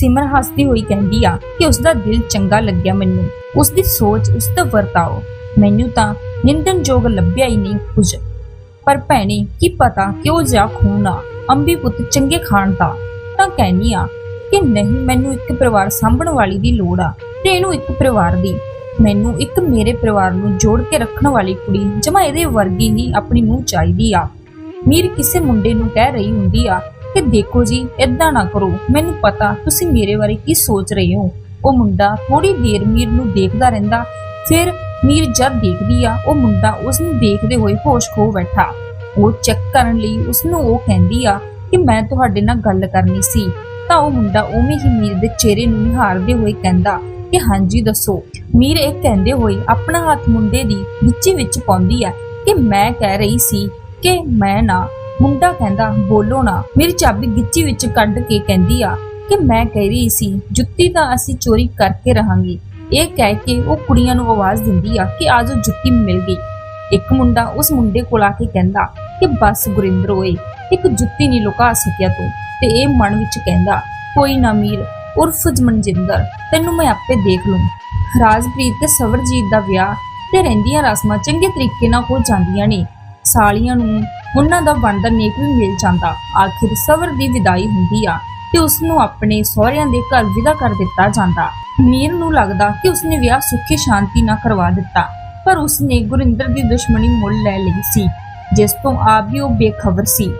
ਸਿਮਰ ਹੱਸਦੀ ਹੋਈ ਕਹਿੰਦੀ ਆ ਕਿ ਉਸ ਦਾ ਦਿਲ ਚੰਗਾ ਲੱਗਿਆ ਮੈਨੂੰ। ਉਸ ਦੀ ਸੋਚ, ਉਸ ਦਾ ਵਰਤਾਓ। ਮੈਨੂੰ ਤਾਂ ਨਿੰਦਨਯੋਗ ਲੱਭਿਆ ਹੀ ਨਹੀਂ ਕੁਝ। ਪਰ ਭੈਣੇ, ਕੀ ਪਤਾ ਕਿਉਂ ਜਾ ਖੂਨ ਅੰਬੀ ਪੁੱਤ ਚੰਗੇ ਖਾਣ ਦਾ। ਤਾਂ ਕਹਿਨੀ ਆ ਕਿ ਨਹੀਂ, ਮੈਨੂੰ ਇੱਕ ਪਰਿਵਾਰ ਸਾਂਭਣ ਵਾਲੀ ਦੀ ਲੋੜ ਆ। ਤੇ ਇਹਨੂੰ ਇੱਕ ਪਰਿਵਾਰ ਦੀ। ਮੈਨੂੰ ਇੱਕ ਮੇਰੇ ਪਰਿਵਾਰ ਨੂੰ ਜੋੜ ਕੇ ਰੱਖਣ ਵਾਲੀ ਕੁੜੀ ਜਮਾ ਇਹਦੇ ਵਰਗੀ ਹੀ ਆਪਣੀ ਨੂੰ ਚਾਹੀਦੀ ਆ। ਮੀਰ ਕਿਸੇ ਮੁੰਡੇ ਨੂੰ ਕਹਿ ਰਹੀ ਹੁੰਦੀ ਆ ਕਿ ਦੇਖੋ ਜੀ ਇਦਾਂ ਨਾ ਕਰੋ। ਮੈਨੂੰ ਪਤਾ ਤੁਸੀਂ ਮੇਰੇ ਬਾਰੇ ਕੀ ਸੋਚ ਰਹੇ ਹੋ। ਉਹ ਮੁੰਡਾ ਥੋੜੀ ਦੇਰ ਮੀਰ ਨੂੰ ਦੇਖਦਾ ਰਹਿੰਦਾ, ਫਿਰ ਮੀਰ ਜਦ ਦੇਖਦੀ ਆ, ਉਹ ਮੁੰਡਾ ਉਸ ਨੂੰ ਦੇਖਦੇ ਹੋਏ ਹੋਸ਼ ਖੋ ਬੈਠਾ। ਉਹ ਚੈੱਕ ਕਰਨ ਲਈ ਉਸ ਨੂੰ ਉਹ ਕਹਿੰਦੀ ਆ ਕਿ ਮੈਂ ਤੁਹਾਡੇ ਨਾਲ ਗੱਲ ਕਰਨੀ ਸੀ। ਤਾਂ ਉਹ ਮੁੰਡਾ ਉਵੇਂ ਹੀ ਮੀਰ ਦੇ ਚਿਹਰੇ ਨੂੰ ਨਿਹਾਰਦੇ ਹੋਏ ਕਹਿੰਦਾ ਕਿ ਹਾਂਜੀ, ਦੱਸੋ। ਮੀਰ ਇਹ ਕਹਿੰਦੇ ਹੋਏ ਆਪਣਾ ਹੱਥ ਮੁੰਡੇ ਦੀ ਗਿੱਚੀ ਵਿੱਚ ਪਾਉਂਦੀ ਆ ਕਿ ਮੈਂ ਕਹਿ ਰਹੀ ਸੀ ਕਿ ਮੈਂ ਨਾ ਮੁੰਡਾ ਕਹਿੰਦਾ, ਬੋਲੋ ਨਾ। ਮੇਰੀ ਚਾਬੀ ਗਿੱਚੀ ਵਿੱਚ ਕੱਢ ਕੇ ਕਹਿੰਦੀ ਆ ਕਿ ਮੈਂ ਕਹਿ ਰਹੀ ਸੀ, ਜੁੱਤੀ ਤਾਂ ਅਸੀਂ ਚੋਰੀ ਕਰਕੇ ਰਹਾਂਗੇ। ਇਹ ਕਹਿ ਕੇ ਉਹ ਕੁੜੀਆਂ ਨੂੰ ਆਵਾਜ਼ ਦਿੰਦੀ ਆ ਕਿ ਆਜੋ ਜੁੱਤੀ ਮਿਲ ਗਈ। ਇੱਕ ਮੁੰਡਾ ਉਸ ਮੁੰਡੇ ਕੋਲ ਆ ਕੇ ਕਹਿੰਦਾ ਕਿ, ਬਸ ਗੁਰਿੰਦਰ ਓਏ, ਇੱਕ ਜੁੱਤੀ ਨਹੀਂ ਲੁਕਾ ਸਕਿਆ ਤੂੰ। ਤੇ ਇਹ ਮਨ ਵਿੱਚ ਕਹਿੰਦਾ, ਕੋਈ ਨਾ ਮੀਰ, ਉਰਫ ਮਨਜਿੰਦਰ ਤੈਨੂੰ ਮੈਂ ਆਪੇ ਦੇਖ ਲੂੰ। ਰਾਜਪ੍ਰੀਤ ਤੇ ਸਵਰਜੀਤ ਦਾ ਵਿਆਹ ਤੇ ਰਹਿੰਦੀਆਂ ਰਸਮਾਂ ਚੰਗੇ ਤਰੀਕੇ ਨਾਲ ਹੋ ਜਾਂਦੀਆਂ ਨੇ। ਸਾਲੀਆਂ ਨੂੰ ਉਹਨਾਂ ਦਾ ਬਣਦਾ ਨੇਕ ਵੀ ਮਿਲ ਜਾਂਦਾ। ਆਖਿਰ ਸਬਰ ਦੀ ਵਿਦਾਈ ਹੁੰਦੀ ਆ ਤੇ ਉਸ ਨੂੰ ਆਪਣੇ ਸਹੁਰਿਆਂ ਦੇ ਘਰ ਵਿਦਾ ਕਰ ਦਿੱਤਾ ਜਾਂਦਾ। ਮੀਰ ਨੂੰ ਲੱਗਦਾ ਕਿ ਉਸਨੇ ਵਿਆਹ ਸੁੱਖੀ ਸ਼ਾਂਤੀ ਨਾਲ ਕਰਵਾ ਦਿੱਤਾ, ਪਰ ਉਸਨੇ ਗੁਰਿੰਦਰ ਦੀ ਦੁਸ਼ਮਣੀ ਮੁੱਲ ਲੈ ਲਈ ਸੀ, ਜਿਸ ਤੋਂ ਆਪ ਵੀ ਉਹ ਬੇਖਬਰ ਸੀ।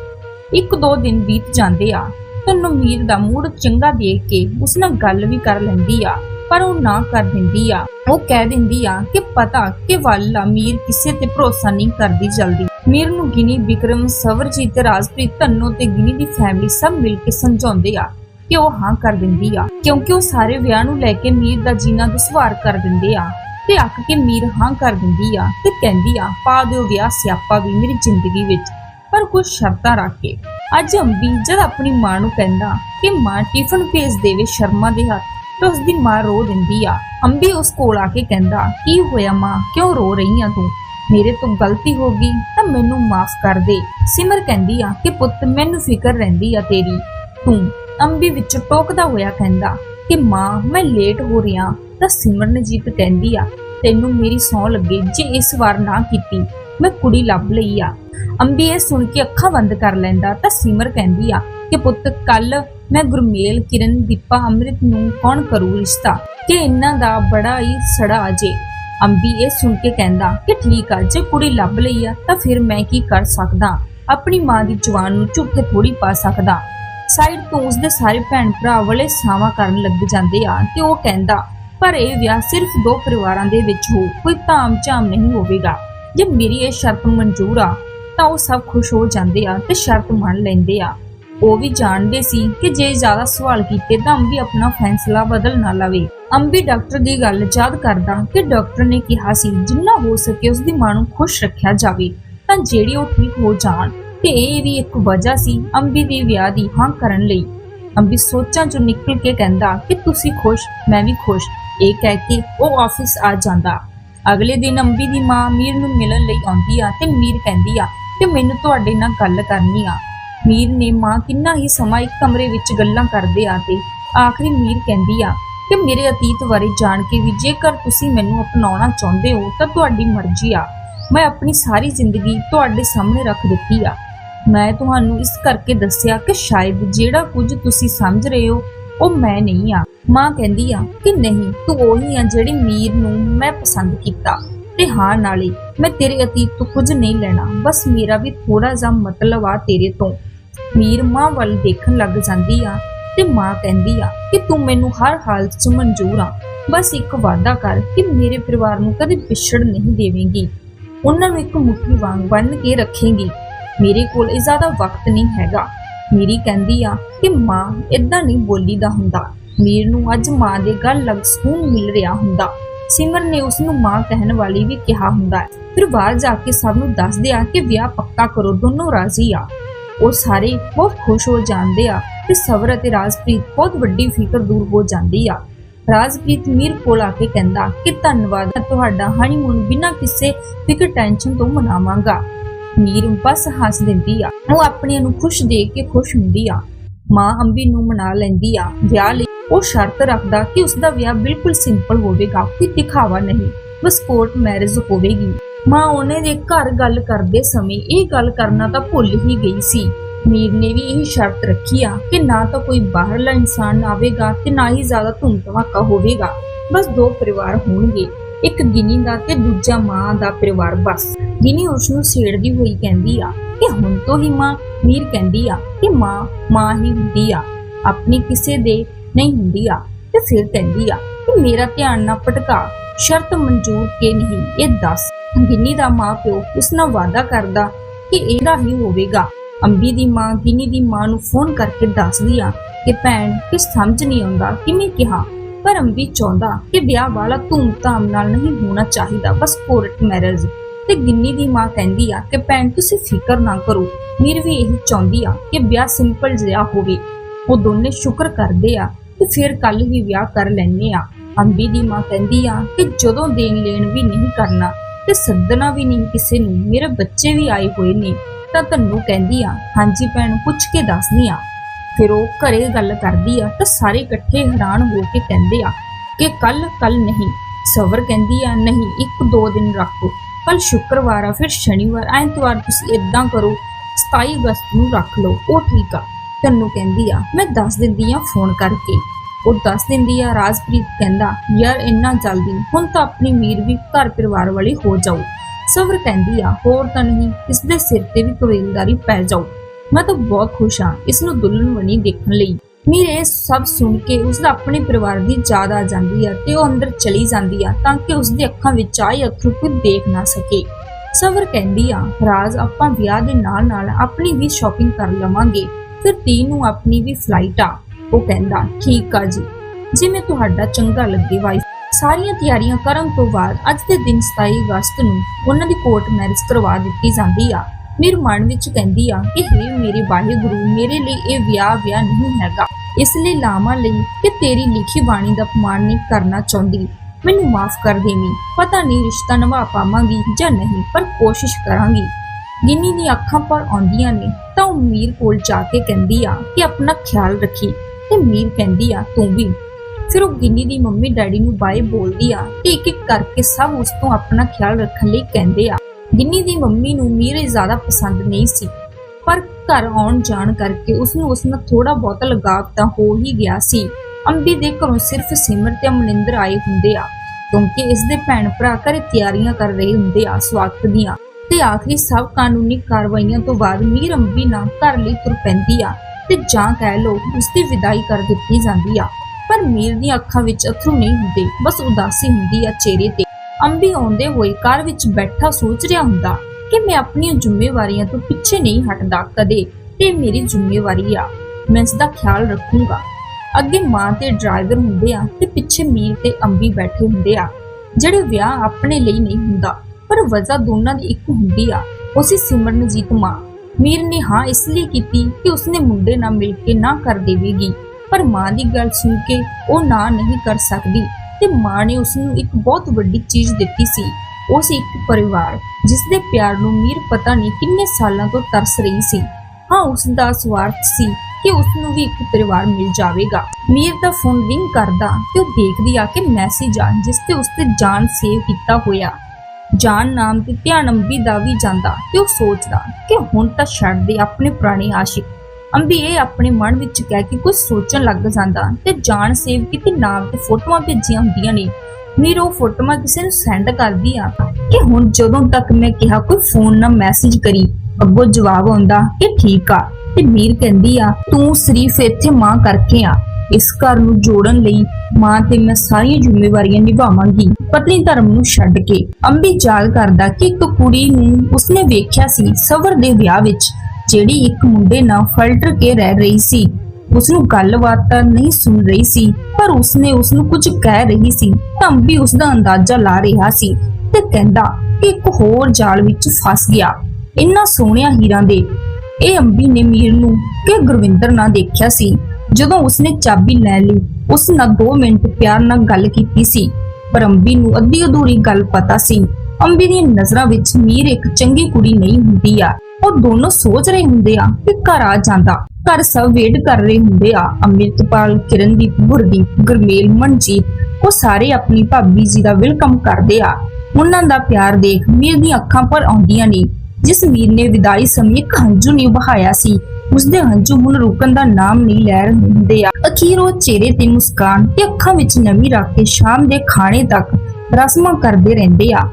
ਇੱਕ ਦੋ ਦਿਨ ਬੀਤ ਜਾਂਦੇ ਆ ਤੈਨੂੰ ਮੀਰ ਦਾ ਮੂਡ ਚੰਗਾ ਦੇਖ ਕੇ ਉਸ ਨਾਲ ਗੱਲ ਵੀ ਕਰ ਲੈਂਦੀ ਆ, ਪਰ ਉਹ ਨਾ ਕਰ ਦਿੰਦੀ ਆ। ਉਹ ਕਹਿ ਦਿੰਦੀ ਆ ਕਿ ਪਤਾ ਕਿ ਵਾਲਾ ਮੀਰ ਕਿਸੇ ਤੇ ਭਰੋਸਾ ਨਹੀਂ ਕਰਦੀ ਜਲਦੀ। ਮੀਰ ਨੂੰ ਗਿਨੀ ਵਿਕਰਮ, ਸਵਰਜੀਤ, ਰਾਜਪ੍ਰੀਤ, ਧੰਨੋ ਤੇ ਗਿਨੀ ਦੀ ਫੈਮਿਲੀ ਸਭ ਮਿਲ ਕੇ ਸਮਝਾਉਂਦੇ ਆ ਕਿ ਉਹ ਹਾਂ ਕਰ ਦਿੰਦੀ ਆ, ਕਿਉਂਕਿ ਉਹ ਸਾਰੇ ਵਿਆਹ ਨੂੰ ਲੈ ਕੇ ਮੀਰ ਦਾ ਜੀਣਾ ਦੁਸ਼ਵਾਰ ਕਰ ਦਿੰਦੇ ਆ ਤੇ ਅੱਕ ਕੇ ਮੀਰ ਹਾਂ ਕਰ ਦਿੰਦੀ ਆ ਤੇ ਕਹਿੰਦੀ ਆ, ਪਾ ਦਿਓ ਵਿਆਹ ਸਿਆਪਾ ਵੀ ਮੇਰੀ ਜ਼ਿੰਦਗੀ ਵਿੱਚ, ਪਰ ਕੁਝ ਸ਼ਰਤਾਂ ਰੱਖ ਕੇ। ਅੱਜ ਅੰਬੀ ਜਦ ਆਪਣੀ ਮਾਂ ਨੂੰ ਕਹਿੰਦਾ ਕਿ ਮਾਂ ਟਿਫਨ ਭੇਜ ਦੇਵੇ ਸ਼ਰਮਾ ਦੇ ਹੱਥ, ਤੇ ਉਸ ਦੀ ਮਾਂ ਰੋ ਦਿੰਦੀ ਆ। ਅੰਬੀ ਉਸ ਕੋਲ ਆ ਕੇ ਕਹਿੰਦਾ, ਕੀ ਹੋਇਆ ਮਾਂ? ਕਿਉਂ ਰੋ ਰਹੀ ਆ ਤੂੰ? ਮੇਰੇ ਤੋਂ ਗਲਤੀ ਹੋ ਗਈ, ਤਾਂ ਮੈਨੂੰ ਮਾਫ ਕਰ ਦੇ। ਸਿਮਰ ਕਹਿੰਦੀ ਆ ਕਿ ਪੁੱਤ ਮੈਨੂੰ ਫਿਕਰ ਰਹਿੰਦੀ ਆ ਤੇਰੀ। ਤੂੰ ਅੰਬੀ ਵਿੱਚ ਟੋਕਦਾ ਹੋਇਆ ਕਹਿੰਦਾ ਕਿ ਮਾਂ, ਮੈਂ ਲੇਟ ਹੋ ਰਿਹਾ, ਤਾਂ ਸਿਮਰਨਜੀਤ ਕਹਿੰਦੀ ਆ, ਤੈਨੂੰ ਮੇਰੀ ਸੌ ਲੱਗੇ, ਜੇ ਇਸ ਵਾਰ ਨਾ ਕੀਤੀ, ਮੈਂ ਕੁੜੀ ਲੱਭ ਲਈ ਆ। ਅੰਬੀ ਇਹ ਸੁਣ ਕੇ ਅੱਖਾਂ ਬੰਦ ਕਰ ਲੈਂਦਾ, ਤਾਂ ਸਿਮਰ ਕਹਿੰਦੀ ਆ ਕਿ ਪੁੱਤ ਕੱਲ ਮੈਂ ਗੁਰਮੇਲ ਕਿਰਨ ਦੀਪਾ ਅੰਮ੍ਰਿਤ ਨੂੰ ਕੌਣ ਕਰੂ ਰਿਸ਼ਤਾ? ਕਿ ਇਹਨਾਂ ਦਾ ਬੜਾ ਹੀ ਸੜਾ ਅਜੇ ਅੰਬੀ ਇਹ ਸੁਣ ਕੇ ਕਹਿੰਦਾ ਕਿ ਠੀਕ ਆ, ਜੇ ਕੁੜੀ ਲੱਭ ਲਈ ਆ, ਤਾਂ ਫਿਰ ਮੈਂ ਕੀ ਕਰ ਸਕਦਾ? ਆਪਣੀ ਮਾਂ ਦੀ ਜਵਾਨ ਨੂੰ ਝੂਠੇ ਥੋੜੀ ਪਾ ਸਕਦਾ। ਸਾਈਡ ਤੋਂ ਉਸਦੇ ਸਾਰੇ ਭੈਣ ਭਰਾ ਵਾਲੇ ਸਾਵਾ ਕਰਨ ਲੱਗ ਜਾਂਦੇ ਆ ਤੇ ਉਹ ਕਹਿੰਦਾ, ਪਰ ਇਹ ਵਿਆਹ ਸਿਰਫ ਦੋ ਪਰਿਵਾਰਾਂ ਦੇ ਵਿੱਚ ਹੋ, ਕੋਈ ਧਾਮ ਝਾਮ ਨਹੀਂ ਹੋਵੇਗਾ। ਜੇ ਮੇਰੀ ਇਹ ਸ਼ਰਤ ਮਨਜ਼ੂਰ ਆ, ਤਾਂ ਉਹ ਸਭ ਖੁਸ਼ ਹੋ ਜਾਂਦੇ ਆ ਤੇ ਸ਼ਰਤ ਮੰਨ ਲੈਂਦੇ ਆ। ਉਹ ਵੀ ਜਾਣਦੇ ਸੀ ਕਿ ਜੇ ਜ਼ਿਆਦਾ ਸਵਾਲ ਕੀਤੇ ਤਾਂ ਵੀ ਆਪਣਾ ਫੈਸਲਾ ਬਦਲ ਨਾ ਲਵੇ। ਅੰਬੀ ਡਾਕਟਰ ਦੀ ਗੱਲ ਯਾਦ ਕਰਦਾ ਕਿ ਡਾਕਟਰ ਨੇ ਕਿਹਾ ਸੀ, ਜਿੰਨਾ ਹੋ ਸਕੇ ਉਸ ਦੀ ਮਾਂ ਨੂੰ ਖੁਸ਼ ਰੱਖਿਆ ਜਾਵੇ, ਤਾਂ ਜਿਹੜੀ ਉਹ ਠੀਕ ਹੋ ਜਾਣ। ਤੇ ਇਹ ਵੀ ਇੱਕ ਵਜ੍ਹਾ ਸੀ ਅੰਬੀ ਦੇ ਵਿਆਹ ਦੀ ਹਾਂ ਕਰਨ ਲਈ। ਅੰਬੀ ਸੋਚਾਂ ਚੋਂ ਨਿਕਲ ਕੇ ਕਹਿੰਦਾ ਕਿ ਤੁਸੀਂ ਖੁਸ਼, ਮੈਂ ਵੀ ਖੁਸ਼। ਇਹ ਕਹਿ ਕੇ ਉਹ ਆਫਿਸ ਆ ਜਾਂਦਾ। ਅਗਲੇ ਦਿਨ ਅੰਬੀ ਦੀ ਮਾਂ ਮੀਰ ਨੂੰ ਮਿਲਣ ਲਈ ਆਉਂਦੀ ਆ ਤੇ ਮੀਰ ਕਹਿੰਦੀ ਆ ਕਿ ਮੈਨੂੰ ਤੁਹਾਡੇ ਨਾਲ ਗੱਲ ਕਰਨੀ ਆ। ਮੀਰ ਨੇ ਮਾਂ ਕਿੰਨਾ ਹੀ ਸਮਾਂ ਇੱਕ ਕਮਰੇ ਵਿੱਚ ਗੱਲਾਂ ਕਰਦੇ ਆ ਤੇ ਆਖਰੀ ਮੀਰ ਕਹਿੰਦੀ ਆ ਕਿ ਮੇਰੇ ਅਤੀਤ ਬਾਰੇ ਜਾਣ ਕੇ ਵੀ ਜੇਕਰ ਤੁਸੀਂ ਮੈਨੂੰ ਅਪਣਾਉਣਾ ਚਾਹੁੰਦੇ ਹੋ ਤਾਂ ਤੁਹਾਡੀ ਮਰਜ਼ੀ ਆ। ਮੈਂ ਆਪਣੀ ਸਾਰੀ ਜ਼ਿੰਦਗੀ ਤੁਹਾਡੇ ਸਾਹਮਣੇ ਰੱਖ ਦਿੱਤੀ ਆ। ਮੈਂ ਤੁਹਾਨੂੰ ਇਸ ਕਰਕੇ ਦੱਸਿਆ ਕਿ ਸ਼ਾਇਦ ਜਿਹੜਾ ਕੁਝ ਤੁਸੀਂ ਸਮਝ ਰਹੇ ਹੋ, ਉਹ ਮੈਂ ਨਹੀਂ ਆ। ਮਾਂ ਕਹਿੰਦੀ ਆ ਕਿ ਨਹੀਂ, ਤੂੰ ਉਹੀ ਆ ਜਿਹੜੀ ਮੀਰ ਨੂੰ ਮੈਂ ਪਸੰਦ ਕੀਤਾ। ਤੇ ਹਾਂ, ਨਾਲੇ ਮੈਂ ਤੇਰੇ ਅਤੀਤ ਤੋਂ ਕੁਝ ਨਹੀਂ ਲੈਣਾ, ਬਸ ਮੇਰਾ ਵੀ ਥੋੜਾ ਜਿਹਾ ਮਤਲਬ ਆ ਤੇਰੇ ਤੋਂ। ਮੀਰ ਮਾਂ ਵੱਲ ਦੇਖਣ ਲੱਗ ਜਾਂਦੀ ਆ ਤੇ ਮਾਂ ਕਹਿੰਦੀ ਆ ਕਿ ਤੂੰ ਮੈਨੂੰ ਹਰ ਹਾਲਤ 'ਚ ਮਨਜ਼ੂਰ ਆ। ਬਸ ਇੱਕ ਵਾਅਦਾ ਕਰ ਕਿ ਮੇਰੇ ਪਰਿਵਾਰ ਨੂੰ ਕਦੇ ਵਿਛੜ ਨਹੀਂ ਦੇਵੇਂਗੀ। ਉਹਨਾਂ ਨੂੰ ਇੱਕ ਮੁੱਠੀ ਵਾਂਗ ਬੰਨ ਕੇ ਰੱਖੇਂਗੀ। ਮੇਰੇ ਕੋਲ ਇਹ ਜ਼ਿਆਦਾ ਵਕਤ ਨਹੀਂ ਹੈਗਾ। ਮੇਰੀ ਕਹਿੰਦੀ ਆ ਕਿ ਮਾਂ ਇਦਾਂ ਨਹੀਂ ਬੋਲੀਦਾ ਹੁੰਦਾ। ਮੀਰ ਨੂੰ ਅੱਜ ਮਾਂ ਦੇ ਗੱਲ ਲੱਗ ਸਕੂਨ ਮਿਲ ਰਿਹਾ ਹੁੰਦਾ। ਸਿਮਰ ਨੇ ਉਸ ਨੂੰ ਮਾਂ ਕਹਿਣ ਵਾਲੀ ਵੀ ਕਿਹਾ ਹੁੰਦਾ ਫਿਰ ਬਾਹਰ ਜਾ ਕੇ ਸਭ ਨੂੰ ਦੱਸਦੇ ਆ ਕਿ ਵਿਆਹ ਪੱਕਾ ਕਰੋ, ਦੋਨੋਂ ਰਾਜ਼ੀ ਆ। ਉਹ ਸਾਰੇ ਬਹੁਤ ਖੁਸ਼ ਹੋ ਜਾਂਦੇ ਆ ਤੇ ਸਬਰ ਅਤੇ ਰਾਜਪ੍ਰੀਤ ਬਹੁਤ ਵੱਡੀ ਫਿਕਰ ਦੂਰ ਹੋ ਜਾਂਦੀ ਆ। ਰਾਜਪ੍ਰੀਤ ਮੀਰ ਕੋਲ ਆ ਕੇ ਕਹਿੰਦਾ ਕਿ ਧੰਨਵਾਦ ਤੁਹਾਡਾ ਹਨੀਮੂਨ ਬਿਨਾਂ ਕਿਸੇ ਫਿਕਰ ਟੈਨਸ਼ਨ ਤੋਂ ਮਨਾਵਾਂਗਾ। ਮੀਰ ਬਸ ਹੱਸ ਦਿੰਦੀ ਆ, ਉਹ ਆਪਣੇ ਨੂੰ ਖੁਸ਼ ਦੇਖ ਕੇ ਖੁਸ਼ ਹੁੰਦੀ ਆ। ਮਾਂ ਅੰਬੀ ਨੂੰ ਮਨਾ ਲੈਂਦੀ ਆ, ਵਿਆਹ ਲਈ ਉਹ ਸ਼ਰਤ ਰੱਖਦਾ ਕਿ ਉਸ ਦਾ ਵਿਆਹ ਬਿਲਕੁਲ ਸਿੰਪਲ ਹੋਵੇਗਾ, ਕੋਈ ਦਿਖਾਵਾ ਨਹੀਂ ਬਸ ਕੋਰਟ ਮੈਰਿਜ ਹੋਵੇਗੀ। ਮਾਂ ਉਹਨੇ ਦੇ ਘਰ ਗੱਲ ਕਰਦੇ ਸਮੇਂ ਇਹ ਗੱਲ ਕਰਨਾ ਤਾਂ ਭੁੱਲ ਹੀ ਗਈ ਸੀ। ਮੀਰ ਨੇ ਵੀ ਇਹ ਸ਼ਰਤ ਰੱਖੀ ਆ ਕਿ ਨਾ ਤਾਂ ਕੋਈ ਬਾਹਰਲਾ ਇਨਸਾਨ ਆਵੇਗਾ ਤੇ ਨਾ ਹੀ ਜ਼ਿਆਦਾ ਧੂਮ ਧਮਾਕਾ ਹੋਵੇਗਾ। ਬਸ ਦੋ ਪਰਿਵਾਰ ਹੋਣਗੇ, ਇੱਕ ਗਿਨੀ ਦਾ ਤੇ ਦੂਜਾ ਮਾਂ ਦਾ ਪਰਿਵਾਰ ਬਸ। ਗਿਨੀ ਉਸ ਨੂੰ ਛੇੜਦੀ ਹੋਈ ਕਹਿੰਦੀ ਆ ਕਿ ਹੁਣ ਤੋਂ ਹੀ ਮਾਂ, ਮੀਰ ਕਹਿੰਦੀ ਆ ਕਿ ਮਾਂ ਮਾਂ ਹੀ ਹੁੰਦੀ ਆ, ਆਪਣੀ ਕਿਸੇ ਦੇ ਨਹੀਂ ਹੁੰਦੀ ਆ। ਤੇ ਫਿਰ ਕਹਿੰਦੀ ਆ ਕਿ ਮੇਰਾ ਧਿਆਨ ਨਾ ਭਟਕਾ, ਸ਼ਰਤ ਮਨਜ਼ੂਰ ਕੇ ਨਹੀਂ, ਇਹ ਦੱਸ। ਗਿੰਨੀ ਦਾ ਮਾਂ ਪਿਓ ਉਸ ਨਾਲ ਵਾਅਦਾ ਕਰਦਾ ਕਿ ਇਹਦਾ ਹੀ ਹੋਵੇਗਾ। ਅੰਬੀ ਦੀ ਮਾਂ ਗਿੰਨੀ ਦੀ ਮਾਂ ਨੂੰ ਫੋਨ ਕਰਕੇ ਦੱਸਦੀ ਆ ਕਿ ਭੈਣ ਕਿ ਸਮਝ ਨਹੀਂ ਆਉਂਦਾ, ਕਿਵੇਂ ਕਿਹਾ। ਪਰ ਅੰਬੀ ਚਾਹੁੰਦਾ ਕਿ ਵਿਆਹ ਵਾਲਾ ਧੂਮ-ਧਾਮ ਨਾਲ ਨਹੀਂ ਹੋਣਾ ਚਾਹੀਦਾ, ਬਸ ਕੋਰਟ ਮੈਰਿਜ ਤੇ ਗਿੰਨੀ ਦੀ ਮਾਂ ਕਹਿੰਦੀ ਆ ਕਿ ਭੈਣ ਤੁਸੀਂ ਫਿਕਰ ਨਾ ਕਰੋ, ਮੀਰ ਵੀ ਇਹੀ ਚਾਹੁੰਦੀ ਆ ਕਿ ਵਿਆਹ ਸਿੰਪਲ ਜਿਹਾ ਹੋਵੇ। ਉਹ ਦੋਨੇ ਸ਼ੁਕਰ ਕਰਦੇ ਆ ਤੇ ਫਿਰ ਕੱਲ ਹੀ ਵਿਆਹ ਕਰ ਲੈਣੇ ਆ। ਅੰਬੀ ਦੀ ਮਾਂ ਕਹਿੰਦੀ ਆ ਕਿ ਜਦੋਂ ਦੇਣ ਲੈਣ ਵੀ ਨਹੀਂ ਕਰਨਾ ਤੇ ਸੱਦਣਾ ਵੀ ਨਹੀਂ, ਕਿਸੇ ਨੂੰ। ਮੇਰੇ ਬੱਚੇ ਵੀ ਆਏ ਹੋਏ ਨੇ। ਤਾਂ ਤੈਨੂੰ ਕਹਿੰਦੀ ਆ, ਹਾਂਜੀ ਭੈਣ, ਪੁੱਛ ਕੇ ਦੱਸਦੀ ਆ। ਫਿਰ ਉਹ ਘਰੇ ਗੱਲ ਕਰਦੀ ਆ ਤਾਂ ਸਾਰੇ ਇਕੱਠੇ ਹੈਰਾਨ ਹੋ ਕੇ ਕਹਿੰਦੇ ਆ ਕਿ ਕੱਲ ਕੱਲ ਨਹੀਂ। ਸਵਰ ਕਹਿੰਦੀ ਆ, ਨਹੀਂ, ਇੱਕ ਦੋ ਦਿਨ ਰੱਖੋ। ਕੱਲ ਸ਼ੁੱਕਰਵਾਰ ਆ, ਫਿਰ ਸ਼ਨੀਵਾਰ, ਐਤਵਾਰ ਤੁਸੀਂ ਇਦਾਂ ਕਰੋ 27 ਅਗਸਤ ਨੂੰ ਰੱਖ ਲਓ। ਉਹ ਠੀਕ ਆ। ਤੈਨੂੰ ਕਹਿੰਦੀ ਆ, ਮੈਂ ਦੱਸ ਦਿੰਦੀ ਆ ਫੋਨ ਕਰਕੇ। ਉਹ ਦੱਸ ਦਿੰਦੀ ਆ, ਰਾਜਪ੍ਰੀਤ ਕਹਿੰਦਾ, ਯਾਰ ਇੰਨਾ ਜਲਦੀ, ਹੁਣ ਤਾਂ ਆਪਣੀ ਮੀਰ ਵੀ ਘਰ ਪਰਿਵਾਰ ਵਾਲੀ ਹੋ ਜਾਊ। ਸਵਰ ਕਹਿੰਦੀ ਆ, ਹੋਰ ਤਾਂ ਨਹੀਂ ਇਸ ਦੇ ਸਿਰ ਤੇ ਵੀ ਕਬੀਲਦਾਰੀ ਪੈ ਜਾਊ। ਮੈਂ ਤਾਂ ਬਹੁਤ ਖੁਸ਼ ਹਾਂ ਇਸ ਨੂੰ ਦੁਲਹਨ ਬਣੀ ਦੇਖਣ ਲਈ। ਮੀਰ ਸਭ ਸੁਣ ਕੇ ਉਸ ਦਾ ਆਪਣੇ ਪਰਿਵਾਰ ਦੀ ਯਾਦ ਆ ਜਾਂਦੀ ਆ ਤੇ ਉਹ ਅੰਦਰ ਚਲੀ ਜਾਂਦੀ ਆ ਤਾਂ ਕਿ ਉਸ ਦੀ ਅੱਖਾਂ ਵਿੱਚ ਆਏ ਅੱਥਰੂ ਕੋਈ ਦੇਖ ਨਾ ਸਕੇ। ਸਵਰ ਕਹਿੰਦੀ ਆ, ਰਾਜ, ਆਪਾਂ ਵਿਆਹ ਦੇ ਨਾਲ ਨਾਲ ਆਪਣੀ ਵੀ ਸ਼ਾਪਿੰਗ ਕਰ ਲਵਾਂਗੇ। ਫਿਰ ਤੀ ਨੂੰ ਆਪਣੀ ਵੀ ਫਲਾਈਟ ਆ। ਉਹ ਕਹਿੰਦਾ, ਠੀਕ ਆ ਜੀ। ਜਿਵੇਂ ਤੁਹਾਡਾ ਚੰਗਾ ਲੱਗੇ ਵਾਈਫ ਸਾਰੀਆਂ ਤਿਆਰੀਆਂ ਕਰਨ ਤੋਂ ਬਾਅਦ ਅੱਜ ਦੇ ਦਿਨ 27 ਅਗਸਤ ਨੂੰ ਉਹਨਾਂ ਦੀ ਕੋਰਟ ਮੈਰਿਜ ਕਰਵਾ ਦਿੱਤੀ ਜਾਂਦੀ ਆ। ਮੇਰੇ ਮਨ ਵਿੱਚ ਕਹਿੰਦੀ ਆ ਕਿ, ਹੇ ਮੇਰੇ ਵਾਹਿਗੁਰੂ, ਮੇਰੇ ਲਈ ਇਹ ਵਿਆਹ ਵਿਆਹ ਨਹੀਂ ਹੈਗਾ। ਇਸ ਲਈ ਲਾਵਾਂ ਲਈ ਕਿ ਤੇਰੀ ਲਿਖੀ ਬਾਣੀ ਦਾ ਅਪਮਾਨ ਨਹੀਂ ਕਰਨਾ ਚਾਹੁੰਦੀ। ਮੈਨੂੰ ਮਾਫ ਕਰ ਦੇਵੀਂ ਪਤਾ ਨਹੀਂ ਰਿਸ਼ਤਾ ਨਿਭਾ ਪਾਵਾਂਗੀ ਜਾਂ ਨਹੀਂ, ਪਰ ਕੋਸ਼ਿਸ਼ ਕਰਾਂਗੀ। ਗਿੰਨੀ ਦੀ ਅੱਖਾਂ ਪਰ ਆਉਂਦੀਆਂ ਨੇ, ਤਾਂ ਉਹ ਮੀਰ ਕੋਲ ਜਾ ਕੇ ਕਹਿੰਦੀ ਆ ਕਿ ਆਪਣਾ ਖਿਆਲ ਰੱਖੀ। ਤੇ ਮੀਰ ਕਹਿੰਦੀ ਆ, ਤੂੰ ਵੀ। ਫਿਰ ਉਹ ਗਿੰਨੀ ਦੀ ਮੰਮੀ ਡੈਡੀ ਨੂੰ ਬਾਏ ਬੋਲਦੀ ਆ ਤੇ ਇੱਕ ਇੱਕ ਕਰਕੇ ਸਭ ਉਸ ਤੋਂ ਆਪਣਾ ਖਿਆਲ ਰੱਖਣ ਲਈ ਕਹਿੰਦੇ ਆ। ਗਿੰਨੀ ਦੀ ਮੰਮੀ ਨੂੰ ਮੀਰੇ ਜ਼ਿਆਦਾ ਪਸੰਦ ਨਹੀਂ ਸੀ, ਪਰ ਘਰ ਆਉਣ ਜਾਣ ਕਰਕੇ ਉਸ ਨੂੰ ਉਸ ਨਾਲ ਥੋੜਾ ਬਹੁਤ ਲਗਾਵ ਤਾਂ ਹੋ ਹੀ ਗਿਆ ਸੀ। ਅੰਬੀ ਦੇ ਘਰੋਂ ਸਿਰਫ ਸਿਮਰ ਤੇ ਮਨਿੰਦਰ ਆਏ ਹੁੰਦੇ ਆ, ਕਿਉਂਕਿ ਇਸ ਦੇ ਭੈਣ ਭਰਾ ਘਰੇ ਤਿਆਰੀਆਂ ਕਰ ਰਹੇ ਹੁੰਦੇ ਆ ਸਵਾਗਤ ਦੀਆਂ। ਤੇ ਆਖਰੀ ਸਭ ਕਾਨੂੰਨੀ ਕਾਰਵਾਈਆਂ ਤੋਂ ਬਾਅਦ ਮੀਰ ਅੰਬੀ ਨਾਲ ਘਰ ਲਈ ਤੁਰ ਪੈਂਦੀ ਆ। ਤੇ ਜਾਂ ਕਹਿ ਲੋ ਉਸ ਦੀ ਵਿਦਾਈ ਕਰ ਦਿੱਤੀ ਜਾਂਦੀ ਆ। ਪਰ ਮੀਰ ਦੀਆਂ ਅੱਖਾਂ ਵਿੱਚ ਅਥਰੂ ਨਹੀਂ ਹੁੰਦੇ, ਬਸ ਉਦਾਸੀ ਹੁੰਦੀ ਆ ਚਿਹਰੇ ਤੇ। ਅੰਬੀ ਆਉਂਦੇ ਹੋਏ ਕਾਰ ਵਿੱਚ ਬੈਠਾ ਸੋਚ ਰਿਹਾ ਹੁੰਦਾ ਕਿ ਮੈਂ ਆਪਣੀਆਂ ਜ਼ਿੰਮੇਵਾਰੀਆਂ ਤੋਂ ਪਿੱਛੇ ਨਹੀਂ ਹਟਦਾ ਕਦੇ ਤੇ ਮੇਰੀ ਜ਼ਿੰਮੇਵਾਰੀ ਆ। ਮੈਂ ਇਸ ਦਾ ਖਿਆਲ ਰੱਖੂੰਗਾ। ਅੱਗੇ ਮਾਂ ਤੇ ਡਰਾਈਵਰ ਹੁੰਦੇ ਆ ਤੇ ਪਿੱਛੇ ਮੀਰ ਤੇ ਅੰਬੀ ਬੈਠੇ ਹੁੰਦੇ ਆ, ਜਿਹੜੇ ਵਿਆਹ ਆਪਣੇ ਲਈ ਨਹੀਂ ਹੁੰਦਾ, ਪਰ ਵਜ੍ਹਾ ਦੋਨਾਂ ਦੀ ਇੱਕ ਹੁੰਦੀ ਆ। ਉਸੇ ਸਿਮਰਨਜੀਤ ਮਾਂ। ਮੀਰ ਨੇ ਹਾਂ ਇਸ ਲਈ ਕੀਤੀ ਕਿ ਉਸਨੇ ਮੁੰਡੇ ਨਾਲ ਮਿਲ ਕੇ ਨਾ ਕਰ ਦੇਵੇਗੀ। ਪਰ ਮਾਂ ਦੀ ਗੱਲ ਸੁਣ ਕੇ ਉਹ ਨਾ ਨਹੀਂ ਕਰ ਸਕਦੀ ਤੇ ਮਾਂ ਨੇ ਉਸ ਨੂੰ ਇੱਕ ਬਹੁਤ ਵੱਡੀ ਚੀਜ਼ ਦਿੱਤੀ ਸੀ। ਉਹ ਸੀ ਇੱਕ ਪਰਿਵਾਰ ਜਿਸ ਦੇ ਪਿਆਰ ਨੂੰ ਮੀਰ ਪਤਾ ਨਹੀਂ ਕਿੰਨੇ ਸਾਲਾਂ ਤੋਂ ਤਰਸ ਰਹੀ ਸੀ। ਹਾਂ ਉਸ ਦਾ ਸਵਾਰਥ ਸੀ ਕਿ ਉਸ ਨੂੰ ਵੀ ਇੱਕ ਪਰਿਵਾਰ ਮਿਲ ਜਾਵੇਗਾ। ਮੀਰ ਦਾ ਫੋਨ ਰਿੰਗ ਕਰਦਾ ਤੇ ਉਹ ਦੇਖਦੀ ਆ ਕਿ ਮੈਸੇਜ ਆ ਜਿਸ ਤੇ ਉਸ ਤੇ ਜਾਨ ਸੇਵ ਕੀਤਾ ਹੋਇਆ। ਜਾਨ ਨਾਮ ਤੇ ਧਿਆਨ ਦਾ ਵੀ ਜਾਂਦਾ ਤੇ ਉਹ ਸੋਚਦਾ ਕਿ ਹੁਣ ਤਾਂ ਛੱਡ ਦੇ ਆਪਣੇ ਪੁਰਾਣੇ ਆਸ਼ਿਕ। ਅੰਬੀ ਆਪਣੇ ਮਨ ਵਿੱਚ ਕਹਿ ਕੇ ਕੁਝ ਸੋਚਣ ਲੱਗ ਜਾਂਦਾ ਤੇ ਜਾਨ ਸੇਵ ਕੀਤੀ ਨਾਮ ਤੇ ਫੋਟੋਆਂ ਭੇਜੀਆਂ ਹੁੰਦੀਆਂ ਨੇ। ਮੀਰ ਉਹ ਫੋਟੋਆਂ ਕਿਸੇ ਨੂੰ ਸੈਂਡ ਕਰਦੀ ਆ ਕਿ ਹੁਣ ਜਦੋਂ ਤੱਕ ਮੈਂ ਕਿਹਾ ਕੋਈ ਫੋਨ ਨਾ ਮੈਸੇਜ ਕਰੀ, ਅੱਗੋਂ ਜਵਾਬ ਆਉਂਦਾ ਕਿ ਠੀਕ ਆ। ਤੇ ਮੀਰ ਕਹਿੰਦੀ ਆ, ਤੂੰ ਸਿਰਫ ਇੱਥੇ ਮਾਂ ਕਰਕੇ ਆ। ਇਸ ਘਰ ਨੂੰ ਜੋੜਨ ਲਈ ਮਾਂ ਤੇ ਮੈਂ ਸਾਰੀਆਂ ਜ਼ਿੰਮੇਵਾਰੀਆਂ ਨਿਭਾਵਾਂਗੀ। ਪਤਨੀ ਧਰਮ ਨੂੰ ਛੱਡ ਕੇ ਅੰਬੀ ਯਾਦ ਕਰਦਾ ਕਿ ਇੱਕ ਕੁੜੀ ਨੂੰ ਉਸਨੇ ਵੇਖਿਆ ਸੀ ਸਵਰ ਦੇ ਵਿਆਹ ਵਿੱਚ, ਜਿਹੜੀ ਇੱਕ ਮੁੰਡੇ ਨਾਲ ਫਲਟਰ ਕੇ ਰਹਿ ਰਹੀ ਸੀ। ਉਸ ਨੂੰ ਗੱਲਬਾਤ ਤਾਂ ਨਹੀਂ ਸੁਣ ਰਹੀ ਸੀ, ਪਰ ਉਸਨੇ ਉਸ ਨੂੰ ਕੁਝ ਕਹਿ ਰਹੀ ਸੀ, ਤਾਂ ਅੰਬੀ ਉਸ ਦਾ ਅੰਦਾਜ਼ਾ ਲਾ ਰਿਹਾ ਸੀ ਤੇ ਕਹਿੰਦਾ ਕਿ ਇੱਕ ਹੋਰ ਜਾਲ ਵਿੱਚ ਫਸ ਗਿਆ। ਇੰਨਾ ਸੋਹਣਿਆ ਹੀਰਾਂ ਦੇ ਇਹ ਅੰਬੀ ਨੇ ਮੀਰ ਨੂੰ ਕਿ ਗੁਰਵਿੰਦਰ ਨਾਲ ਦੇਖਿਆ ਸੀ। ਜਦੋਂ ਉਸਨੇ ਚਾਬੀ ਲੈ ਲਈ, ਉਸ ਨਾਲ 2 ਮਿੰਟ ਪਿਆਰ ਨਾਲ ਗੱਲ ਕੀਤੀ ਸੀ। ਪਰ ਅੰਬੀ ਨੂੰ ਅੱਧੀ ਅਧੂਰੀ ਗੱਲ ਪਤਾ ਸੀ। ਅੰਬੀ ਦੀਆਂ ਨਜ਼ਰਾਂ ਵਿੱਚ ਮੀਰ ਇੱਕ ਚੰਗੀ ਕੁੜੀ ਨਹੀਂ ਹੁੰਦੀ ਆ। ਉਹ ਦੋਨੋਂ ਸੋਚ ਰਹੇ ਹੁੰਦੇ ਆ ਕਿ ਘਰ ਆ ਜਾਂਦਾ। ਘਰ ਸਭ ਵੇਟ ਕਰ ਰਹੇ ਹੁੰਦੇ ਆ। ਅੰਮ੍ਰਿਤਪਾਲ, ਕਿਰਨਦੀਪ, ਗੁਰਦੀਪ, ਗੁਰਮੇਲ, ਮਨਜੀਤ, ਉਹ ਸਾਰੇ ਆਪਣੀ ਭਾਬੀ ਜੀ ਦਾ ਵੈਲਕਮ ਕਰਦੇ ਆ। ਉਹਨਾਂ ਦਾ ਪਿਆਰ ਦੇਖ ਮੀਰ ਦੀਆਂ ਅੱਖਾਂ ਪਰ ਆਉਂਦੀਆਂ ਨੇ ਜਿਸ ਮੀਰ ਨੇ ਵਿਦਾਈ ਸਮੇਂ ਹੰਝੂ ਨਹੀਂ ਬਹਾਇਆ ਸੀ ਉਸਦੇ ਹੰਝੂ ਹੁਣ ਰੁਕਣ ਦਾ ਨਾਮ ਨਹੀਂ ਲੈ ਰਹੇ। ਹੁੰਦੇ ਆ ਅਖੀਰ ਉਹ ਚਿਹਰੇ ਤੇ ਮੁਸਕਾਨ ਤੇ ਅੱਖਾਂ ਵਿੱਚ ਨਮੀ ਰੱਖ ਕੇ ਸ਼ਾਮ ਦੇ ਖਾਣੇ ਤੱਕ ਰਸਮਾਂ ਕਰਦੇ ਰਹਿੰਦੇ ਆ।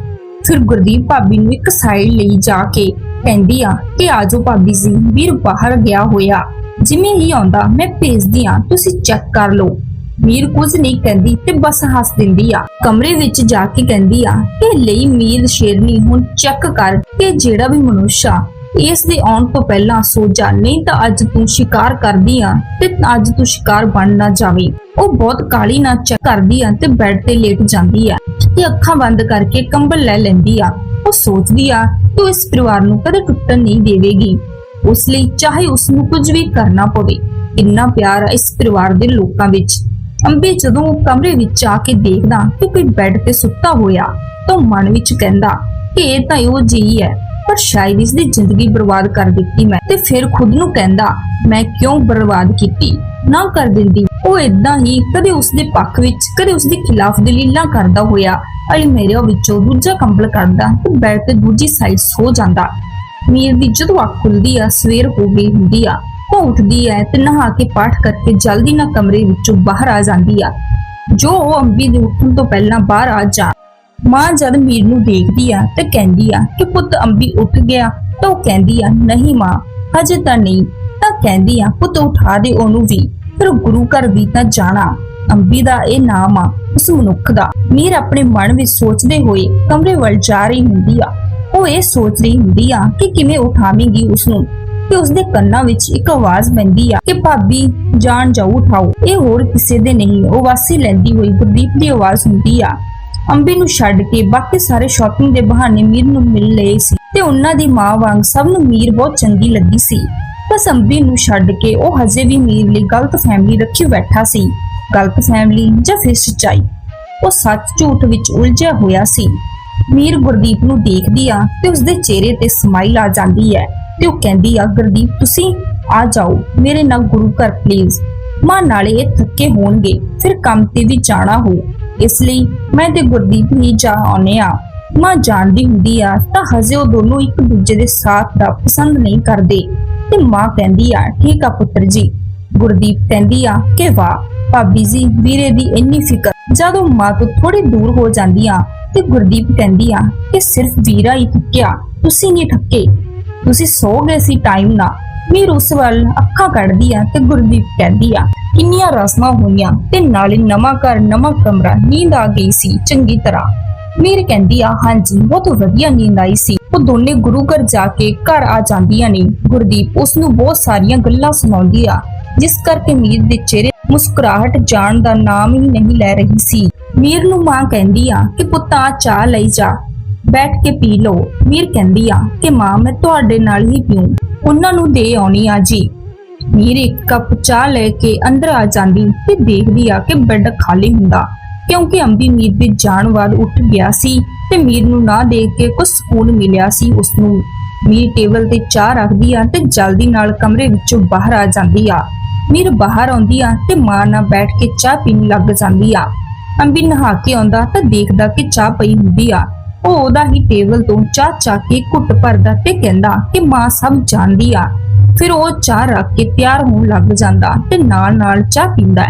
ਫਿਰ ਗੁਰਦੀਪ ਭਾਬੀ ਨੂੰ ਇੱਕ ਸਾਈਡ ਲਈ ਜਾ ਕੇ ਕਹਿੰਦੀ ਆ ਕਿ ਆਜੋ ਭਾਬੀ ਜੀ, ਵੀਰ ਬਾਹਰ ਗਿਆ ਹੋਇਆ। ਜਿਵੇਂ ਹੀ ਆਉਂਦਾ, ਮੈਂ ਭੇਜਦੀ ਆ, ਤੁਸੀਂ ਚੈੱਕ ਕਰ ਲਓ। ਮੀਰ ਕੁਝ ਨਹੀਂ ਕਹਿੰਦੀ ਤੇ ਬਸ ਹੱਸ ਦਿੰਦੀ ਆ। ਕਮਰੇ ਵਿੱਚ ਜਾ ਕੇ ਕਹਿੰਦੀ ਆ ਕਿ ਲਈ ਮੀਰ ਸ਼ੇਰਨੀ ਹੁਣ ਚੈੱਕ ਕਰ ਕਿ ਜਿਹੜਾ ਵੀ ਮਨੁੱਖਾ ਇਸ ਦੇ ਆਉਣ ਤੋਂ ਪਹਿਲਾਂ ਸੋ ਜਾ, ਨਹੀਂ ਤਾਂ ਅੱਜ ਤੂੰ ਸ਼ਿਕਾਰ ਕਰਦੀ ਆ ਤੇ ਅੱਜ ਤੂੰ ਸ਼ਿਕਾਰ ਬਣ ਨਾ ਜਾਵੇਂ। ਉਹ ਬਹੁਤ ਕਾਲੀ ਨਾ ਚੈੱਕ ਕਰਦੀ ਆ ਤੇ ਬੈੱਡ ਤੇ ਲੇਟ ਜਾਂਦੀ ਆ ਤੇ ਅੱਖਾਂ ਬੰਦ ਕਰਕੇ ਕੰਬਲ ਲੈ ਲੈਂਦੀ ਆ। ਉਹ ਸੋਚਦੀ ਆ ਕਿ ਇਸ ਪਰਿਵਾਰ ਨੂੰ ਕਦੇ ਟੁੱਟਣ ਨਹੀਂ ਦੇਵੇਗੀ। ਉਸ ਲਈ ਚਾਹੇ ਉਸ ਨੂੰ ਕੁਝ ਵੀ ਕਰਨਾ ਪਵੇ, ਇੰਨਾ ਪਿਆਰ ਆ ਇਸ ਪਰਿਵਾਰ ਦੇ ਲੋਕਾਂ ਵਿੱਚ। ਅੰਬੇ ਜਦੋਂ ਉਹ ਕਮਰੇ ਵਿੱਚ ਆ ਕੇ ਦੇਖਦਾ ਕਿ ਕੋਈ ਬੈੱਡ ਤੇ ਸੁੱਤਾ ਹੋਇਆ ਤਾਂ ਉਹ ਮਨ ਵਿੱਚ ਕਹਿੰਦਾ ਕਿ ਇਹ ਤਾਂ ਉਹ ਜੀ ਹੈ ਪਰ ਸ਼ਾਇਦ ਇਸ ਦੀ ਜ਼ਿੰਦਗੀ ਬਰਬਾਦ ਕਰ ਦਿੱਤੀ ਮੈਂ। ਤੇ ਫਿਰ ਖੁਦ ਨੂੰ ਕਹਿੰਦਾ, ਮੈਂ ਕਿਉਂ ਬਰਬਾਦ ਕੀਤੀ? ਨਾ ਕਰ ਦਿੰਦੀ। ਉਹ ਇਦਾਂ ਹੀ ਕਦੇ ਉਸ ਦੇ ਪੱਖ ਵਿੱਚ, ਕਦੇ ਉਸ ਦੇ ਖਿਲਾਫ ਦਲੀਲਾਂ ਕਰਦਾ ਹੋਇਆ ਅਲੀ ਮੇਰੇ ਵਿੱਚੋਂ ਦੂਜਾ ਕੰਬਲ ਕੱਢਦਾ ਤੇ ਬੈੱਡ ਤੇ ਦੂਜੀ ਸਾਈਡ ਸੋ ਜਾਂਦਾ। ਮੀਰ ਦੀ ਜਦੋਂ ਅੱਖ ਖੁੱਲਦੀ ਆ, ਸਵੇਰ ਹੋ ਗਈ ਹੁੰਦੀ ਆ। ਉਹ ਉੱਠਦੀ ਹੈ ਤੇ ਨਹਾ ਕੇ ਪਾਠ ਕਰਕੇ ਜਲਦੀ ਨਾਲ ਕਮਰੇ ਵਿੱਚੋਂ ਬਾਹਰ ਆ ਜਾਂਦੀ ਆ। ਜੋ ਉਹ ਅੰਬੀ ਦੇ ਉੱਠਣ ਤੋਂ ਪਹਿਲਾਂ ਬਾਹਰ ਆ ਜਾ ਮਾਂ ਜਦ ਮੀਰ ਨੂੰ ਦੇਖਦੀ ਆ ਤੇ ਕਹਿੰਦੀ ਆ ਕਿ ਪੁੱਤ ਅੰਬੀ ਉੱਠ ਗਿਆ, ਤਾਂ ਉਹ ਕਹਿੰਦੀ ਆ, ਨਹੀਂ ਮਾਂ, ਹਜੇ ਤਾਂ ਨਹੀਂ। ਤਾਂ ਕਹਿੰਦੀ ਆ, ਪੁੱਤ ਉਠਾ ਦੇ ਉਹਨੂੰ ਵੀ, ਫਿਰ ਗੁਰੂ ਘਰ ਵੀ ਤਾਂ ਜਾਣਾ। ਅੰਬੀ ਦਾ ਇਹ ਨਾਮ ਆ, ਉਸ ਮਨੁੱਖ ਦਾ। ਮੀਰ ਆਪਣੇ ਮਨ ਵਿੱਚ ਸੋਚਦੇ ਹੋਏ ਕਮਰੇ ਵੱਲ ਜਾ ਰਹੀ ਹੁੰਦੀ ਆ। ਉਹ ਇਹ ਸੋਚ ਰਹੀ ਹੁੰਦੀ ਆ ਕਿ ਕਿਵੇਂ ਉਠਾਵੇਂਗੀ ਉਸ ਨੂੰ ਤੇ ਉਸਦੇ ਕੰਨਾਂ ਵਿੱਚ ਇੱਕ ਆਵਾਜ਼ ਪੈਂਦੀ ਆ ਕਿ, ਭਾਬੀ, ਜਾਣ ਜਾਓ ਉਠਾਓ। ਇਹ ਹੋਰ ਕਿਸੇ ਦੇ ਨਹੀਂ, ਉਹ ਵਾਸੀ ਲੈਂਦੀ ਹੋਈ ਗੁਰਦੀਪ ਦੀ ਆਵਾਜ਼ ਹੁੰਦੀ ਆ। ਅੰਬੀ ਨੂੰ ਛੱਡ ਕੇ ਬਾਕੀ ਸਾਰੇ ਸ਼ਾਪਿੰਗ ਦੇ ਬਹਾਨੇ ਮੀਰ ਨੂੰ ਮਿਲ ਲਏ ਸੀ ਤੇ ਉਹਨਾਂ ਦੀ ਮਾਂ ਵਾਂਗ ਸਭ ਨੂੰ ਮੀਰ ਬਹੁਤ ਚੰਗੀ ਲੱਗੀ ਸੀ। ਬਸ ਅੰਬੀ ਨੂੰ ਛੱਡ ਕੇ ਉਹ ਹਜੇ ਵੀ ਮੀਰ ਲਈ ਗਲਤ ਫੈਮਿਲੀ ਰੱਖੀ ਬੈਠਾ ਸੀ। ਗਲਤ ਫੈਮਿਲੀ ਜਾਂ ਫਿਰ ਸੱਚਾਈ? ਉਹ ਸੱਚ ਝੂਠ ਵਿੱਚ ਉਲਝਿਆ ਹੋਇਆ ਸੀ। ਮੀਰ ਗੁਰਦੀਪ ਨੂੰ ਦੇਖਦੀ ਆ ਤੇ ਉਸਦੇ ਚਿਹਰੇ ਤੇ ਸਮਾਈਲ ਆ ਜਾਂਦੀ ਹੈ ਤੇ ਉਹ ਕਹਿੰਦੀ ਆ, ਗੁਰਦੀਪ, ਤੁਸੀਂ ਆ ਜਾਓ, ਮੇਰੇ ਨਾਲ ਗੁਰੂ ਘਰ ਪਲੀਜ਼ ਮਾਂ ਨਾਲੇ ਇਹ ਥੱਕੇ ਹੋਣਗੇ, ਫਿਰ ਕੰਮ ਤੇ ਵੀ ਜਾਣਾ ਹੋ। ਇਸ ਲਈ ਮੈਂ ਤੇ ਗੁਰਦੀਪ ਹੀ ਜਾ ਆਉਨੇ ਆ ਮਾਂ ਜਾਣਦੀ ਹੁੰਦੀ ਆ, ਤਾਂ ਹਜੇ ਉਹ ਦੋਨੋਂ ਇੱਕ ਦੂਜੇ ਦੇ ਸਾਥ ਦਾ ਪਸੰਦ ਨਹੀਂ ਕਰਦੇ। ਤੇ ਮਾਂ ਕਹਿੰਦੀ ਆ, ਠੀਕ ਆ ਪੁੱਤਰ ਜੀ। ਗੁਰਦੀਪ ਕਹਿੰਦੀ ਆ, ਕਿ ਵਾਹ, ਭਾਬੀ ਜੀ, ਵੀਰੇ ਦੀ ਇੰਨੀ ਫਿਕਰ, ਜਦੋਂ ਮਾਂ ਤੋਂ ਥੋੜੀ ਦੂਰ ਹੋ ਜਾਂਦੀ ਆ, ਤੇ ਗੁਰਦੀਪ ਕਹਿੰਦੀ ਆ ਕਿ ਸਿਰਫ ਵੀਰਾ ਹੀ ਥੱਕਿਆ, ਤੁਸੀਂ ਨਹੀਂ ਥੱਕੇ। ਤੁਸੀਂ ਸੋ ਗਏ ਸੀ ਟਾਈਮ ਨਾਲ। ਮੀਰ ਉਸ ਵੱਲ ਅੱਖਾਂ ਕੱਢਦੀ ਆ ਤੇ ਗੁਰਦੀਪ ਕਹਿੰਦੀ ਆ, ਕਿੰਨੀਆਂ ਰਸਮਾਂ ਹੋਈਆਂ ਤੇ ਨਾਲੇ ਨਵਾਂ ਘਰ, ਨਵਾਂ ਕਮਰਾ, ਨੀਂਦ ਆ ਗਈ ਸੀ, ਚੰਗੀ ਤਰ੍ਹਾਂ। ਮੀਰ ਕਹਿੰਦੀ ਆ, ਹਾਂਜੀ, ਬਹੁਤ ਵਧੀਆ ਨੀਂਦ ਆਈ ਸੀ। ਉਹ ਦੋਨੇ ਗੁਰੂ ਘਰ ਜਾ ਕੇ ਘਰ ਆ ਜਾਂਦੀਆਂ ਨੇ। ਗੁਰਦੀਪ ਉਸ ਨੂੰ ਬਹੁਤ ਸਾਰੀਆਂ ਗੱਲਾਂ ਸੁਣਾਉਂਦੀ ਆ, ਜਿਸ ਕਰਕੇ ਮੀਰ ਦੇ ਚਿਹਰੇ ਮੁਸਕਰਾਹਟ ਜਾਣ ਦਾ ਨਾਮ ਹੀ ਨਹੀਂ ਲੈ ਰਹੀ ਸੀ। ਮੀਰ ਨੂੰ ਮਾਂ ਕਹਿੰਦੀ ਆ ਕਿ ਪੁੱਤਾਂ, ਚਾਹ ਲਈ ਜਾ। ਬੈਠ ਕੇ ਪੀ ਲਓ। ਮੀਰ ਕਹਿੰਦੀ ਆ ਕਿ ਮਾਂ, ਮੈਂ ਤੁਹਾਡੇ ਨਾਲ ਹੀ ਪੀਉ ਉਹਨਾਂ ਨੂੰ ਦੇ ਆਉਣੀ ਆ ਜੀ। ਮੀਰ ਇੱਕ ਕੱਪ ਚਾਹ ਲੈ ਕੇ ਅੰਦਰ ਆ ਜਾਂਦੀ ਤੇ ਦੇਖਦੀ ਆ ਕਿ ਬੈੱਡ ਖਾਲੀ ਹੁੰਦਾ। ਕਿਉਂਕਿ ਅੰਬੀ ਮੀਰ ਦੇ ਜਾਣ ਬਾਅਦ ਉੱਠ ਗਿਆ ਸੀ ਤੇ ਮੀਰ ਨੂੰ ਨਾ ਦੇਖ ਕੇ ਕੁਝ ਸਕੂਨ ਮਿਲਿਆ ਸੀ ਉਸ ਨੂੰ ਮੀਰ ਟੇਬਲ ਤੇ ਚਾਹ ਰੱਖਦੀ ਆ ਤੇ ਜਲਦੀ ਨਾਲ ਕਮਰੇ ਵਿੱਚੋਂ ਬਾਹਰ ਆ ਜਾਂਦੀ ਆ। ਮੀਰ ਬਾਹਰ ਆਉਂਦੀ ਆ ਤੇ ਮਾਂ ਨਾਲ ਬੈਠ ਕੇ ਚਾਹ ਪੀਣ ਲੱਗ ਜਾਂਦੀ ਆ। ਅੰਬੀ ਨਹਾ ਕੇ ਆਉਂਦਾ ਤਾਂ ਦੇਖਦਾ ਕਿ ਚਾਹ ਪਈ ਹੁੰਦੀ ਆ। ਉਹ ਉਹਦਾ ਹੀ ਟੇਬਲ ਤੋਂ ਚਾਹ ਚੱਕ ਕੇ ਘੁੱਟ ਭਰਦਾ ਤੇ ਕਹਿੰਦਾ ਕਿ ਮਾਂ ਸਭ ਜਾਣਦੀ ਆ। ਫਿਰ ਉਹ ਚਾਹ ਰੱਖ ਕੇ ਤਿਆਰ ਹੋਣ ਲੱਗ ਜਾਂਦਾ ਤੇ ਨਾਲ ਨਾਲ ਚਾਹ ਪੀਂਦਾ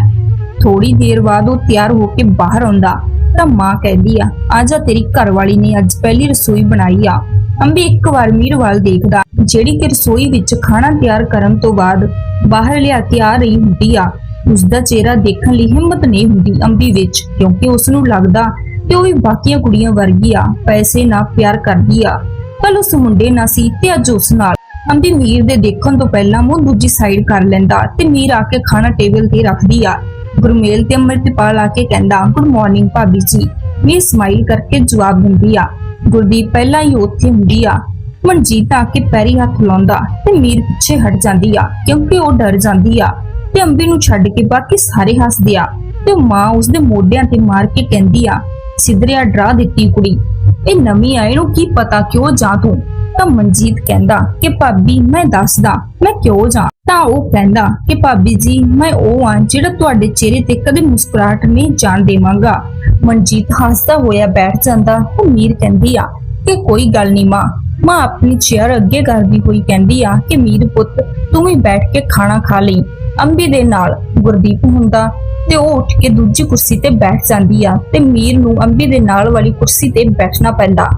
ਥੋੜੀ ਦੇਰ ਬਾਅਦ ਉਹ ਤਿਆਰ ਹੋ ਕੇ ਬਾਹਰ ਆਉਂਦਾ, ਤਾਂ ਮਾਂ ਕਹਿੰਦੀ ਆ ਆਜਾ ਤੇਰੀ ਘਰਵਾਲੀ ਨੇ ਅੱਜ ਪਹਿਲੀ ਰਸੋਈ ਬਣਾਈ ਆ। ਅੰਬੀ ਇੱਕ ਵਾਰ ਮੀਰ ਵੱਲ ਦੇਖਦਾ, ਜਿਹੜੀ ਕਿ ਰਸੋਈ ਵਿੱਚ ਖਾਣਾ ਤਿਆਰ ਕਰਨ ਤੋਂ ਬਾਅਦ ਬਾਹਰ ਲਿਆ ਕੇ ਆ ਰਹੀ ਹੁੰਦੀ ਆ ਉਸ ਦਾ ਚਿਹਰਾ ਦੇਖਣ ਲਈ ਹਿੰਮਤ ਨਹੀਂ ਹੁੰਦੀ ਅੰਬੀ ਵਿੱਚ, ਕਿਉਂਕਿ ਉਸ ਨੂੰ ਲੱਗਦਾ ਤੇ ਉਹ ਵੀ ਬਾਕੀਆਂ ਕੁੜੀਆਂ ਵਰਗੀ ਆ, ਪੈਸੇ ਨਾਲ ਪਿਆਰ ਕਰਦੀ ਆ। ਕੱਲ ਉਸ ਮੁੰਡੇ ਨਾਲ ਸੀ ਤੇ ਅੱਜ ਉਸ ਨਾਲ। ਅੰਬੀ ਮੀਰ ਦੇ ਦੇਖਣ ਤੋਂ ਪਹਿਲਾਂ ਮੂੰਹ ਦੂਜੀ ਸਾਈਡ ਕਰ ਲੈਂਦਾ ਤੇ ਮੀਰ ਆ ਕੇ ਖਾਣਾ ਟੇਬਲ ਤੇ ਰੱਖਦੀ ਆ। ਗੁਰਮੇਲ ਤੇ ਅੰਮ੍ਰਿਤਪਾਲ ਆ ਕੇ ਕਹਿੰਦਾ ਗੁੱਡ ਮਾਰਨਿੰਗ ਭਾਬੀ ਜੀ। ਮੀਰ ਸਮਾਈਲ ਕਰਕੇ ਜਵਾਬ ਦਿੰਦੀ ਆ, ਗੁਰਦੀਪ ਪਹਿਲਾਂ ਹੀ ਉੱਥੇ ਹੁੰਦੀ ਆ। ਮਨਜੀਤ ਆ ਕੇ ਪੈਰੀ ਹੱਥ ਲਾਉਂਦਾ ਤੇ ਮੀਰ ਪਿੱਛੇ ਹਟ ਜਾਂਦੀ ਆ, ਕਿਉਂਕਿ ਉਹ ਡਰ ਜਾਂਦੀ ਆ। ਤੇ ਅੰਬੀ ਨੂੰ ਛੱਡ ਕੇ ਬਾਕੀ ਸਾਰੇ ਹੱਸਦੇ ਆ ਤੇ ਮਾਂ ਉਸਦੇ ਮੋਢਿਆਂ ਤੇ ਮਾਰ ਕੇ ਕਹਿੰਦੀ ਆ ਸਿੱਧਰਿਆ ਡਰਾ ਦਿੱਤੀ ਕੁੜੀ। ਇਹ ਨਵੀਂ ਆਏ ਨੂੰ ਕੀ ਪਤਾ ਕਿਉਂ ਜਾ ਤੂੰ? ਤਾਂ ਮਨਜੀਤ ਕਹਿੰਦਾ ਕਿ ਭਾਬੀ, ਮੈਂ ਦੱਸਦਾ, ਮੈਂ ਕਿਉਂ ਜਾ? ਤਾਂ ਉਹ ਕਹਿੰਦਾ ਕਿ ਭਾਬੀ ਜੀ, ਮੈਂ ਉਹ ਆ ਜਿਹੜਾ ਤੁਹਾਡੇ ਚਿਹਰੇ ਤੇ ਕਦੇ ਮੁਸਕਰਾਹਟ ਨਹੀਂ ਜਾਣ ਦੇਵਾਂਗਾ। ਮਨਜੀਤ ਹੱਸਦਾ ਹੋਇਆ ਬੈਠ ਜਾਂਦਾ। ਉਹ ਮੀਰ ਕਹਿੰਦੀ ਆ ਕਿ ਕੋਈ ਗੱਲ ਨਹੀਂ ਮਾਂ। ਮਾਂ ਆਪਣੀ ਚੇਅਰ ਅੱਗੇ ਕਰਦੀ ਹੋਈ ਕਹਿੰਦੀ ਆ ਕਿ ਮੀਰ ਪੁੱਤ, ਤੂੰ ਵੀ ਬੈਠ ਕੇ ਖਾਣਾ ਖਾ ਲਈ। ਅੰਬੀ ਦੇ ਨਾਲ ਗੁਰਦੀਪ ਹੁੰਦਾ ਤੇ ਉਹ ਉੱਠ ਕੇ ਦੂਜੀ ਕੁਰਸੀ ਤੇ ਬੈਠ ਜਾਂਦੀ ਆ ਤੇ ਮੀਰ ਨੂੰ ਅੰਬੀ ਦੇ ਨਾਲ ਵਾਲੀ ਕੁਰਸੀ ਤੇ ਬੈਠਣਾ ਪੈਂਦਾ।